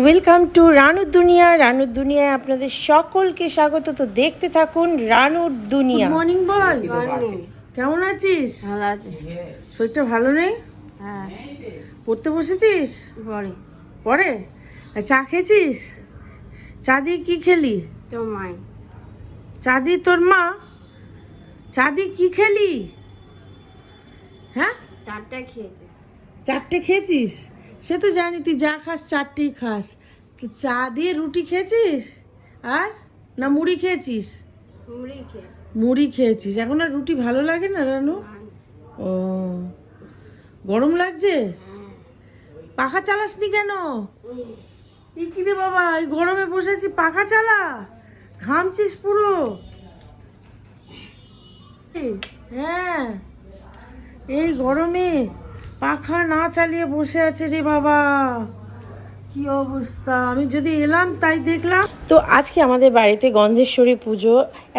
Welcome to রানুর দুনিয়া রানুর দুনিয়ায় আপনাদের সকলকে স্বাগত। তো দেখতে থাকুন রানুর দুনিয়া। মর্নিং বল। কেমন আছিস? ভালো আছে। শরীরটা ভালো নেই? হ্যাঁ। পড়তে বসেছিস? পরে পরে চা খেয়েছিস? চা দিয়ে কি খেলি? তোর মাই। চা দিয়ে তোর মা? চা দিয়ে কি খেলি? হ্যাঁ? চারটে খেয়েছে। চারটে খেয়েছিস? সে তো জানি তুই যা খাস চারটেই খাস। তো চা দিয়ে রুটি খেয়েছিস? আর? না মুড়ি খেয়েছিস? মুড়ি খেয়েছিস। এখন আর রুটি ভালো লাগে না রানু? ও গরম লাগছে? পাখা চালাসনি কেন? এই কি রে বাবা এই গরমে বসেছি পাখা চালা? ঘামছিস পুরো? হ্যাঁ। এই গরমে পাখা না চালিয়ে বসে আছে রে বাবা। কি অবস্থা? আমি যদি এলাম, তাই দেখলাম। তো আজকে আমাদের বাড়িতে গন্ধেশ্বরী পুজো।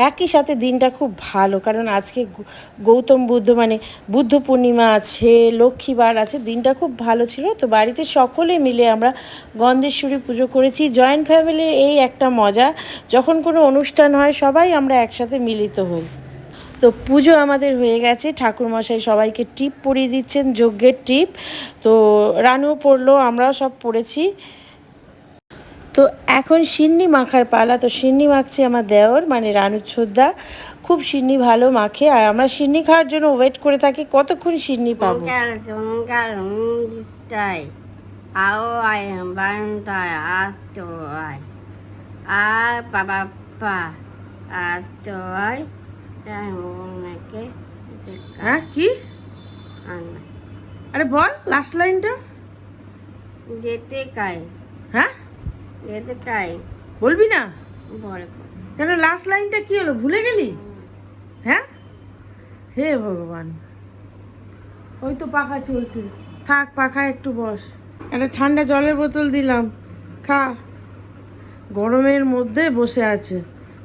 একই সাথে দিনটা খুব ভালো, কারণ আজকে গৌতম বুদ্ধ মানে বুদ্ধ পূর্ণিমা আছে লক্ষ্মীবার আছে, দিনটা খুব ভালো ছিল। তো বাড়িতে সকলে মিলে আমরা গন্ধেশ্বরী পুজো করেছি। জয়েন্ট ফ্যামিলির এই একটা মজা, যখন কোনো অনুষ্ঠান হয়, সবাই আমরা একসাথে মিলিত হই। তো পুজো আমাদের হয়ে গেছে। ঠাকুরমশাই সবাইকে টিপ পরিয়ে দিচ্ছেন, যজ্ঞের টিপ। তো রানুও পড়ল, আমরাও সব পড়েছি। তো এখন সিন্নি মাখার পালা। তো সিন্নি মাখছে আমার দেওর মানে রানুর ছোদ্দা। খুব সিন্নি ভালো মাখে। আর আমরা সিন্নি খাওয়ার জন্য ওয়েট করে থাকি, কতক্ষণ সিন্নি পাবো? আও আসতো আর বাবা, আসতো আয়। হ্যাঁ কি? আরে বল লাস্ট লাইনটা যেতে কাই হ্যাঁ? যেতে কাই বলবি না? কেন লাস্ট লাইনটা কি হলো? ভুলে গেলি? হ্যাঁ? হে ভগবান। ওই তো পাখা চলছে। থাক পাখা একটু বস। একটা ঠান্ডা জলের বোতল দিলাম। খা। গরমের মধ্যে বসে আছে।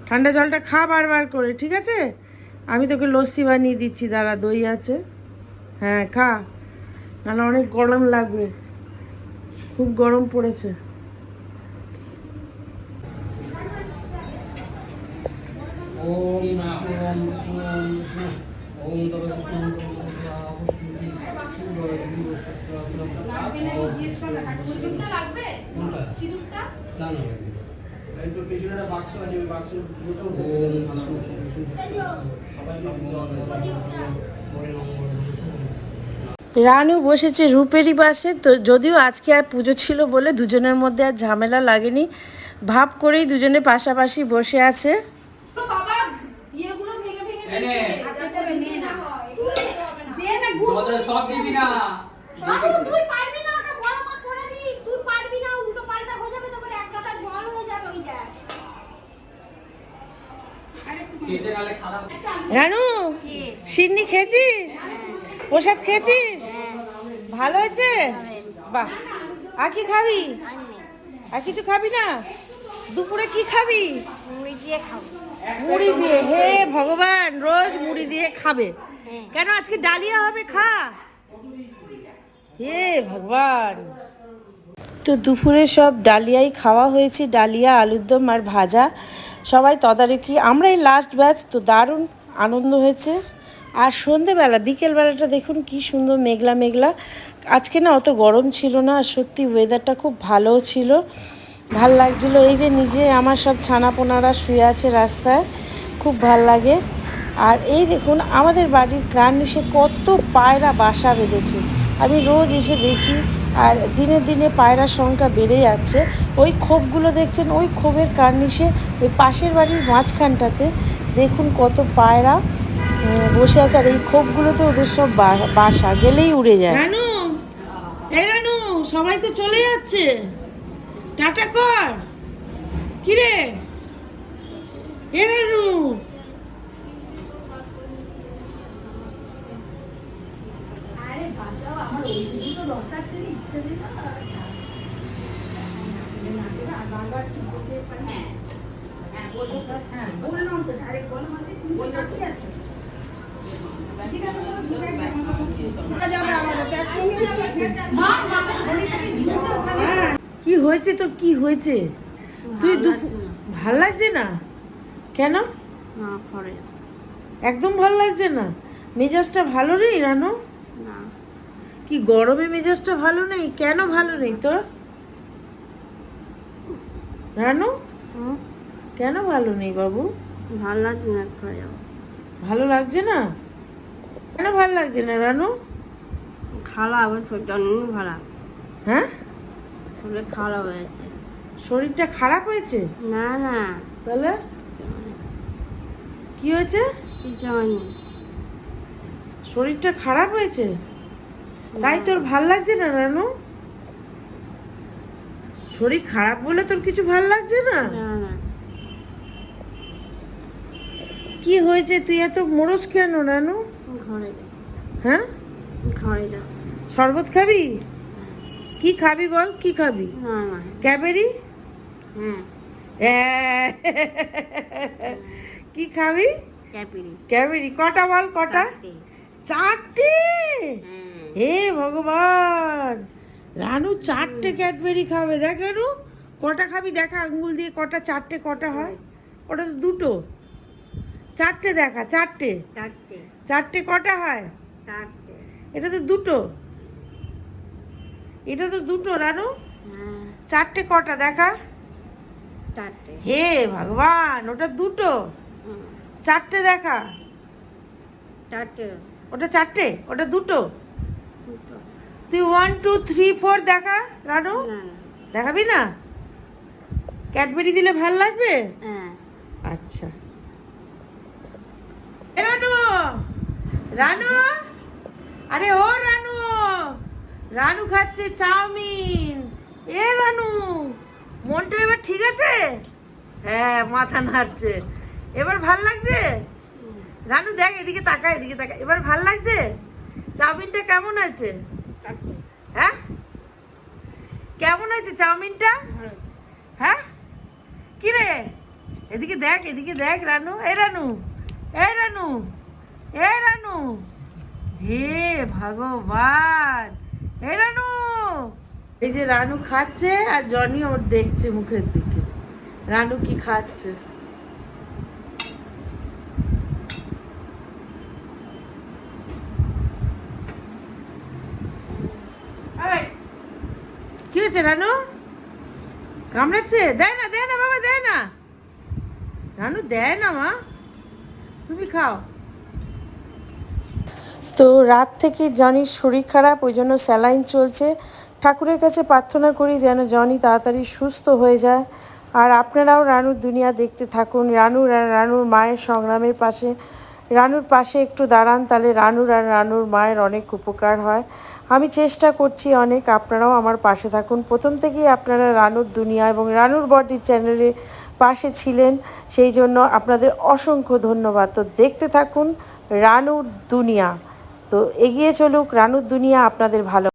ঠান্ডা জলটা খা বারবার করে ঠিক আছে? আমি তোকে লস্যি বানিয়ে দিচ্ছি দাঁড়া দই আছে হ্যাঁ খা নাহলে অনেক গরম লাগবে খুব গরম পড়েছে পেছনে একটা বাক্স আছে ওই বাক্স রানু বসেছে রূপেরই পাশে তো যদিও আজকে আর পুজো ছিল বলে দুজনের মধ্যে আর ঝামেলা লাগেনি। ভাব করেই দুজনে পাশাপাশি বসে আছে। সব দিবি না তুই পারবি না ওটা বড় মাছ করে দি তুই পারবি না উল্টো পাল্টা হয়ে যাবে তারপরে এক গাদা জল হয়ে যাবে ওই দেখ খেতে নালে খারাপ রানু সিন্নি খেয়েছিস? প্রসাদ খেয়েছিস? ভালো হয়েছে? বাহ। আর কি খাবি? আর কিছু খাবি না? দুপুরে কি খাবি? মুড়ি দিয়ে মুড়ি দিয়ে? হে ভগবান রোজ মুড়ি দিয়ে খাবে। কেন আজকে ডালিয়া হবে? খা। হে ভগবান। তো দুপুরে সব ডালিয়াই খাওয়া হয়েছে ডালিয়া আলুর দম আর ভাজা। সবাই তদারকি। আমরাই লাস্ট ব্যাচ তো দারুণ আনন্দ হয়েছে। আর সন্ধেবেলা, বিকেলবেলাটা দেখুন কি সুন্দর মেঘলা মেঘলা। আজকে না অত গরম ছিল না, আর সত্যি ওয়েদারটা খুব ভালোও ছিল। ভালো লাগছিল। এই যে নিজে আমার সব ছানাপোনারা শুয়ে আছে রাস্তায়, খুব ভালো লাগে। আর এই দেখুন, আমাদের বাড়ির কার্নিশে কত পায়রা বাসা বেঁধেছে। আমি রোজ এসে দেখি আর দিনে দিনে পায়রার সংখ্যা বেড়ে যাচ্ছে। ওই ক্ষোভগুলো দেখছেন, ওই ক্ষোভের কার্নিশে ওই পাশের বাড়ির মাঝখানটাতে দেখুন কত পায়রা বসে আছে। আর এই খোপগুলোতে ওদের সব বাসা গেলেই উড়ে যায়। রানু, সবাই তো চলে যাচ্ছে। টাটা কর। কিরে? এ রানু আমার দরকার ছিল ইচ্ছে ছিল হ্যাঁ তো কি হয়েছে তোর? কি হয়েছে? তুই ভালো লাগছে না। কেন? একদম ভালো লাগছে না? মেজাজটা ভালো নেই রানো? কি গরমে মেজাজটা ভালো নেই? কেন ভালো নেই তোর? রানু? কেন ভালো নেই বাবু? ভালো লাগছে না ভালো লাগছে না? কেন ভালো লাগছে না রানু? খালা আবার শরীরটা অনেক খারাপ। হ্যাঁ? শরীর খারাপ হয়েছে। শরীরটা খারাপ হয়েছে? না না। তাহলে? কি হয়েছে? কিছু হয়নি। শরীরটা খারাপ হয়েছে? তাই তোর ভালো লাগছে না রানু? শরীর খারাপ বলে তোর কিছু ভালো লাগছে না? কি হয়েছে? তুই এত মোরস কেন রানু? হ্যাঁ? শরবত খাবি? কি খাবি বল? কি খাবি? ক্যাবেরি? হ্যাঁ। কি খাবি? ক্যাবেরি। কটা বল কটা? চারটে? হ্যাঁ। হে ভগবান! রানু চারটে ক্যাডবেরি খাবে। দেখ রানু কটা খাবি দেখা আঙ্গুল দিয়ে কটা চারটে কটা হয়? ওটা তো দুটো। চারটে দেখা চারটে। চারটে। চারটে কটা হয়? এটা তো দুটো। এটা তো দুটো রানু। হ্যাঁ। চারটে কটা দেখা? হে ভগবান ওটা দুটো। চারটে দেখা। চারটে। ওটা চারটে ওটা দুটো। তুই ওয়ান টু থ্রি ফোর দেখা রানু? দেখাবি না? ক্যাডবেরি দিলে ভালো লাগবে? হ্যাঁ। আচ্ছা। রানু! রানু! আরে ও রানু! রানু খাচ্ছে চাউমিন। এ রানু! মনটা এবার ঠিক আছে? হ্যাঁ মাথা নাড়ছে। এবার ভালো লাগছে? রানু দেখ এদিকে তাকা এদিকে তাকা। এবার ভালো লাগছে? চাউমিনটা কেমন আছে হ্যাঁ? কেমন আছে চাউমিনটা? হ্যাঁ? কি রে এদিকে দেখ এদিকে দেখ রানু। এ রানু এ রানু এ রানু। হে ভগবান এ রানু। এই যে রানু খাচ্ছে আর জনি ওর দেখছে মুখের দিকে। রানু কি খাচ্ছে এই, কি রানু? কামড়াচ্ছে দেয় না দেয় না বাবা, দেয় না। রানু, দেয় না মা। তুমি খাও। তো রাত থেকে জনির শরীর খারাপ, ওই জন্য স্যালাইন চলছে। ঠাকুরের কাছে প্রার্থনা করি যেন জনি তাড়াতাড়ি সুস্থ হয়ে যায়। আর আপনারাও রানুর দুনিয়া দেখতে থাকুন। রানুর রানুর মায়ের সংগ্রামের পাশে রানুর পাশে একটু দাঁড়ান, তাহলে রানুর আর রানুর মায়ের অনেক উপকার হয়। আমি চেষ্টা করছি অনেক, আপনারাও আমার পাশে থাকুন। প্রথম থেকেই আপনারা রানুর দুনিয়া এবং রানুর বডির চ্যানেলের পাশে ছিলেন, সেই জন্য আপনাদের অসংখ্য ধন্যবাদ। তো দেখতে থাকুন রানুর দুনিয়া। তো এগিয়ে চলুক, রানুর দুনিয়া আপনাদের ভালো